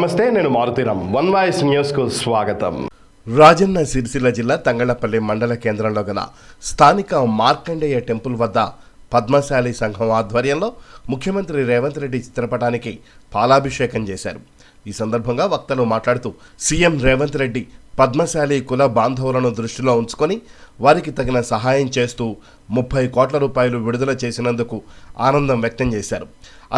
నమస్తే నేను Maruthi Ram one voice న్యూస్కు స్వాగతం. రాజన్న సిరిసిల్ల జిల్లా తంగళపల్లి మండల కేంద్రంలో గల స్థానిక మార్కండేయ టెంపుల్ వద్ద పద్మశాలి సంఘం ఆధ్వర్యంలో ముఖ్యమంత్రి రేవంత్ రెడ్డి చిత్రపటానికి పాలాభిషేకం చేశారు. ఈ సందర్భంగా వక్తలు మాట్లాడుతూ సీఎం రేవంత్ రెడ్డి పద్మశాలి కుల బాంధవులను దృష్టిలో ఉంచుకొని వారికి తగిన సహాయం చేస్తూ ముప్పై కోట్ల రూపాయలు విడుదల చేసినందుకు ఆనందం వ్యక్తం చేశారు.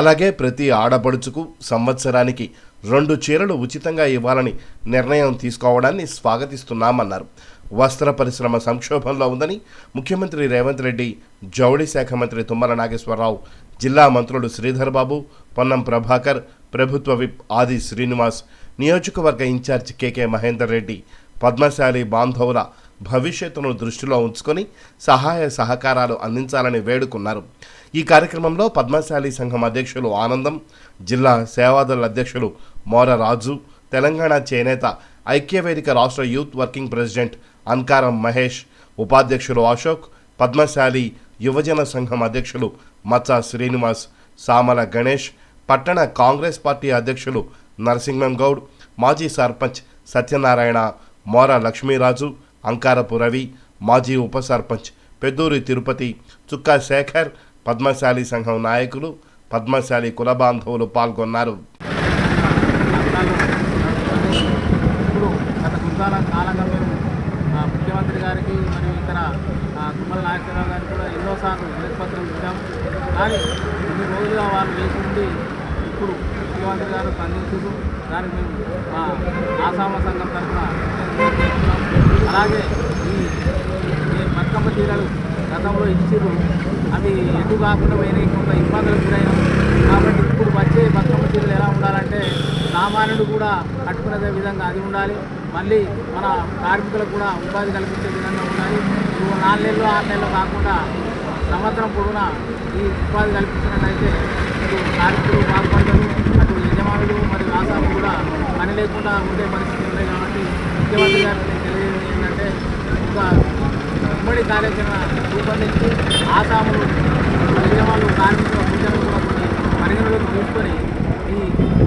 అలాగే ప్రతి ఆడపడుచుకు సంవత్సరానికి రెండు చీరలు ఉచితంగా ఇవ్వాలని నిర్ణయం తీసుకోవడాన్ని స్వాగతిస్తున్నామన్నారు. వస్త్ర పరిశ్రమ సంక్షోభంలో ఉందని ముఖ్యమంత్రి రేవంత్ రెడ్డి జౌళి శాఖ మంత్రి తుమ్మల నాగేశ్వరరావు జిల్లా మంత్రులు శ్రీధర్ బాబు పొన్నం ప్రభాకర్ ప్రభుత్వ విప్ ఆది శ్రీనివాస్ నియోజకవర్గ ఇన్ఛార్జ్ కెకే మహేందర్ రెడ్డి పద్మశాలి బాంధవుల భవిష్యత్తును దృష్టిలో ఉంచుకొని సహాయ సహకారాలు అందించాలని వేడుకున్నారు. ఈ కార్యక్రమంలో పద్మశాలి సంఘం అధ్యక్షులు ఆనందం జిల్లా సేవాదళ అధ్యక్షులు మోర రాజు తెలంగాణ చేనేత ఐక్యవేదిక రాష్ట్ర youth working president Ankaram Mahesh ఉపాధ్యక్షులు అశోక్ పద్మశాలి యువజన సంఘం అధ్యక్షులు మచ్చ శ్రీనివాస్ సామల గణేష్ పట్టణ కాంగ్రెస్ పార్టీ అధ్యక్షులు నరసింహం గౌడ్ మాజీ సర్పంచ్ సత్యనారాయణ మోర లక్ష్మీరాజు అంకారపు రవి మాజీ ఉప సర్పంచ్ పెద్దూరి తిరుపతి చుక్కా శేఖర్ పద్మశాలి సంఘం నాయకులు పద్మశాలి కుల బాంధవులు పాల్గొన్నారు. ఇప్పుడు గత కొంతకాల కాలంగా మేము ఆ, ముఖ్యమంత్రి గారికి మరియు ఇతర కుమ్మల తుమ్మల నాగేశ్వరరావు గారికి కూడా ఎన్నోసార్లు వినతిపత్రం ఇచ్చాం. కానీ కొన్ని రోజులుగా వాళ్ళు వేసి ఇప్పుడు ముఖ్యమంత్రి గారు స్పందించుతూ దానికి మేము మా ఆసామ సంఘం తరఫున అలాగే ఈ బతుకమ్మ చీరలు గతంలో ఇచ్చిర్రు. అవి ఎటు కాకుండా పోయినాయి. కొంత ఇబ్బందులు గురైనాం. కాబట్టి ఇప్పుడు వచ్చే బతుకమ్మ చీరలు ఎలా ఉండాలంటే సామాన్యుడు కూడా కట్టుకునే విధంగా అది ఉండాలి. మళ్ళీ మన కార్మికులకు కూడా ఉపాధి కల్పించే విధంగా ఉండాలి. ఇప్పుడు నాలుగు నెలలు ఆరు నెలలు కాకుండా సంవత్సరం పొడవునా ఈ ఉపాధి కల్పించినట్లయితే ఇటు కార్మికులు బాగుపడతారు అటు యజమానులు మరియు ఆసాములు కూడా పని లేకుండా ఉండే పరిస్థితి ఉన్నాయి కాబట్టి ముఖ్యమంత్రి గారు తెలియజేది ఏంటంటే ఒక ఉమ్మడి కార్యాచరణ రూపొందించి ఆసాములు యజమానులు కార్మికుల సూచనలు కూడా కొన్ని పరిగణలోకి తీసుకొని ఈ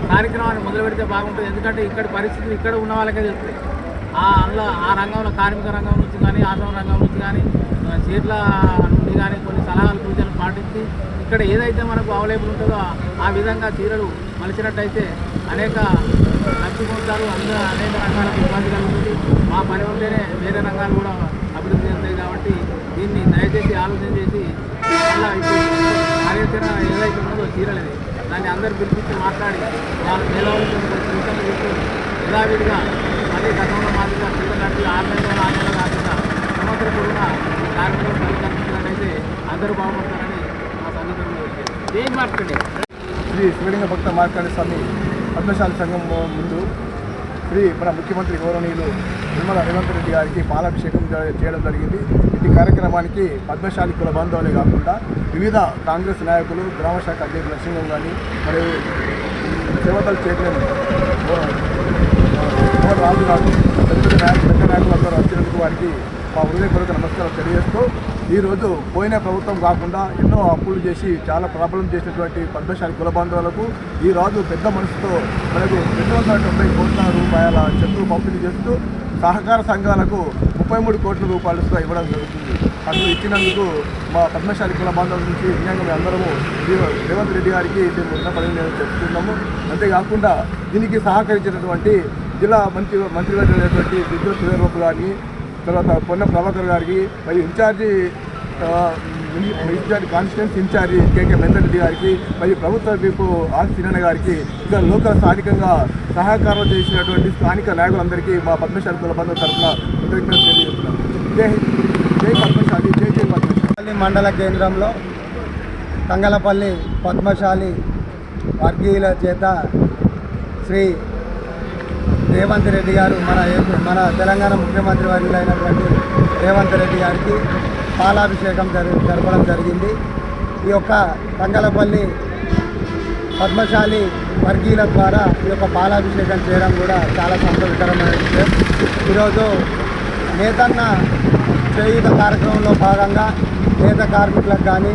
కార్యక్రమాన్ని మొదలు పెడితే బాగుంటుంది. ఎందుకంటే ఇక్కడ పరిస్థితులు ఇక్కడ ఉన్న వాళ్ళకే తెలుస్తాయి. ఆ అందులో ఆ రంగంలో కార్మిక రంగం నుంచి కానీ ఆశ్రమ రంగం నుంచి కానీ ఆ, నుండి కానీ కొన్ని సలహాలు సూచనలు పాటించి ఇక్కడ ఏదైతే మనకు అవైలబుల్ ఉంటుందో ఆ- విధంగా చీరలు మలిచినట్టయితే అనేక నచ్చిపోతారు అందులో అనేక రకాల ఇబ్బంది కలుగుతుంది. మా పని ఉంటేనే వేరే రంగాలు కూడా అభివృద్ధి చెందుతాయి కాబట్టి దీన్ని దయచేసి ఆలోచన చేసి కార్యాచరణ ఏదైతే ఉన్నదో చీరలది దాన్ని అందరు పిలిపించి మాట్లాడి వాళ్ళు నిలవలసిన సూచనలు తీసుకొని యథావిధిగా మళ్ళీ గతంలో మాదిరిగా పిల్లలకి నడిపి ఆరు నెలలు ఆరు నెలలు కాకుండా సంవత్సరం కూడా ఈ కార్మికులకు అందరూ బాగుపడతారని మా సంఘటనలో ఏం మాట్లాడండి శ్రీ శివలింగ భక్త మార్కాండ స్వామి పద్మశాల సంఘం ముందు శ్రీ మన ముఖ్యమంత్రి గౌరవనీయులు నిర్మల రేవంత్ రెడ్డి గారికి పాలాభిషేకం చేయడం జరిగింది. ఈ కార్యక్రమానికి పద్మశాలి కుల బంధువులే కాకుండా వివిధ కాంగ్రెస్ నాయకులు గ్రామ శాఖ అధ్యక్షులు నరసింహం కానీ మరియు సేవదల్ చైర్మన్ రాజు గారు పెద్ద పెద్ద నాయకులు పెద్ద నాయకులందరూ వచ్చినందుకు వారికి మా హృదయపూర్వక నమస్కారం తెలియజేస్తూ ఈరోజు పోయిన ప్రభుత్వం కాకుండా ఎన్నో అప్పులు చేసి చాలా ప్రాబ్లం చేసినటువంటి పద్మశాలి కుల బాంధవులకు ఈ రోజు పెద్ద మనసుతో మనకు రెండు వందల తొంభై కోట్ల రూపాయల చెక్కులు పంపిణీ చేస్తూ సహకార సంఘాలకు ముప్పై మూడు కోట్ల రూపాయలతో ఇవ్వడం జరుగుతుంది. అందులో ఇచ్చినందుకు మా పద్మశాలి కుల బాంధవుల నుంచి నిజంగా అందరము రేవంత్ రెడ్డి గారికి మేము ఉన్నపడి చెప్తున్నాము అంతేకాకుండా దీనికి సహకరించినటువంటి జిల్లా మంత్రి మంత్రివర్యులైనటువంటి విద్యుత్ సుధీర్బాబు గారిని తర్వాత పొన్న ప్రభాకర్ గారికి మరియు incharge incharge constituency incharge KK Venkatareddy గారికి మరియు ప్రభుత్వ వైపు ఆర్ సినన్న గారికి ఇంకా లోకల్ స్థానికంగా సహకారం చేసినటువంటి స్థానిక నాయకులందరికీ మా పద్మశాలి కుల తరఫున కృతజ్ఞతలు తెలియజేస్తున్నాం జై జై పద్మశాలి. జై జై పద్మశాలి. పల్లి మండల కేంద్రంలో కంగలపల్లి పద్మశాలి వర్గీయుల చేత శ్రీ రేవంత్ రెడ్డి గారు మన ఏపీ- మన తెలంగాణ ముఖ్యమంత్రి వర్యులైనటువంటి రేవంత్ రెడ్డి గారికి పాలాభిషేకం జరి జరపడం జరిగింది. ఈ యొక్క రంగలపల్లి పద్మశాలి వర్గీయుల ద్వారా ఈ యొక్క పాలాభిషేకం చేయడం కూడా చాలా సంతోషకరమైన విషయం ఈరోజు నేతన్న చేయుత కార్యక్రమంలో భాగంగా నేత కార్మికులకు కానీ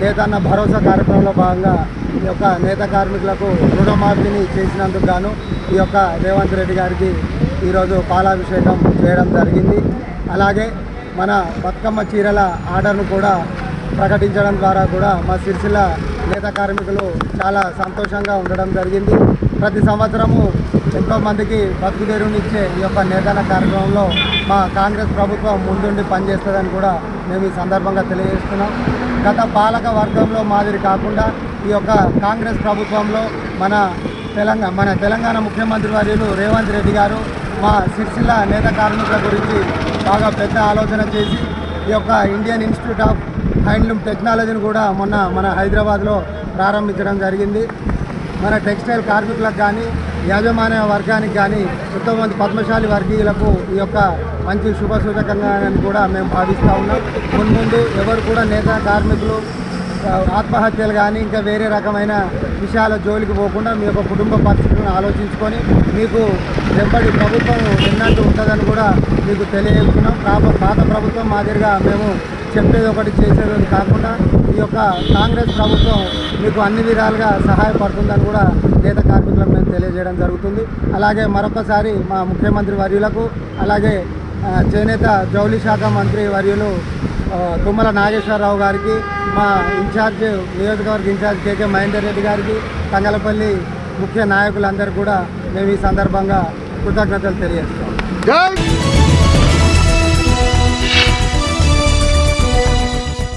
నేతన్న భరోసా కార్యక్రమంలో భాగంగా ఈ యొక్క నేత కార్మికులకు రుణమాఫీని చేసినందుకు గాను ఈ యొక్క రేవంత్ రెడ్డి గారికి ఈరోజు పాలాభిషేకం చేయడం జరిగింది. అలాగే మన బతుకమ్మ చీరల ఆర్డర్ను కూడా ప్రకటించడం ద్వారా కూడా మా సిరిసిల్ల నేత కార్మికులు చాలా సంతోషంగా ఉండడం జరిగింది. ప్రతి సంవత్సరము ఎంతో మందికి ఈ యొక్క నేతల కార్యక్రమంలో మా కాంగ్రెస్ ప్రభుత్వం ముందుండి పనిచేస్తుందని కూడా మేము ఈ సందర్భంగా తెలియజేస్తున్నాం. గత పాలక వర్గంలో మాదిరి కాకుండా ఈ యొక్క కాంగ్రెస్ ప్రభుత్వంలో మన తెలంగాణ మన తెలంగాణ ముఖ్యమంత్రి వర్యులు రేవంత్ రెడ్డి గారు మా సిరిసిల్ల నేత కార్మికుల గురించి బాగా పెద్ద ఆలోచన చేసి ఈ యొక్క ఇండియన్ ఇన్స్టిట్యూట్ ఆఫ్ హ్యాండ్లూమ్ టెక్నాలజీని కూడా మొన్న మన హైదరాబాద్లో ప్రారంభించడం జరిగింది. మన టెక్స్టైల్ కార్మికులకు కానీ యాజమాన్య వర్గానికి కానీ ఎంతోమంది పద్మశాలి వర్గీయులకు ఈ యొక్క మంచి శుభ సూచకంగా కూడా మేము భావిస్తూ ఉన్నాం. మున్ముందు ఎవరు కూడా నేత కార్మికులు ఆత్మహత్యలు కానీ ఇంకా వేరే రకమైన విషయాల జోలికి పోకుండా మీ యొక్క కుటుంబ పరిస్థితులను ఆలోచించుకొని మీకు వెంబడి ప్రభుత్వం ఎన్నట్టు ఉంటుందని కూడా మీకు తెలియజేస్తున్నాం. పాత పాత ప్రభుత్వం మాదిరిగా మేము చెప్పేది ఒకటి చేసేది ఒకటి కాకుండా ఈ యొక్క కాంగ్రెస్ ప్రభుత్వం మీకు అన్ని విధాలుగా సహాయపడుతుందని కూడా నేత కార్మికులకు మేము తెలియజేయడం జరుగుతుంది. అలాగే మరొకసారి మా ముఖ్యమంత్రి వర్యులకు అలాగే చేనేత జౌళి శాఖ మంత్రి వర్యులు తుమ్మల నాగేశ్వరరావు గారికి మా ఇన్ఛార్జ్ నియోజకవర్గ ఇన్ఛార్జ్ కేకే మహేందర్ రెడ్డి గారికి తంగలపల్లి ముఖ్య నాయకులందరూ కూడా మేము ఈ సందర్భంగా కృతజ్ఞతలు తెలియజేస్తాం.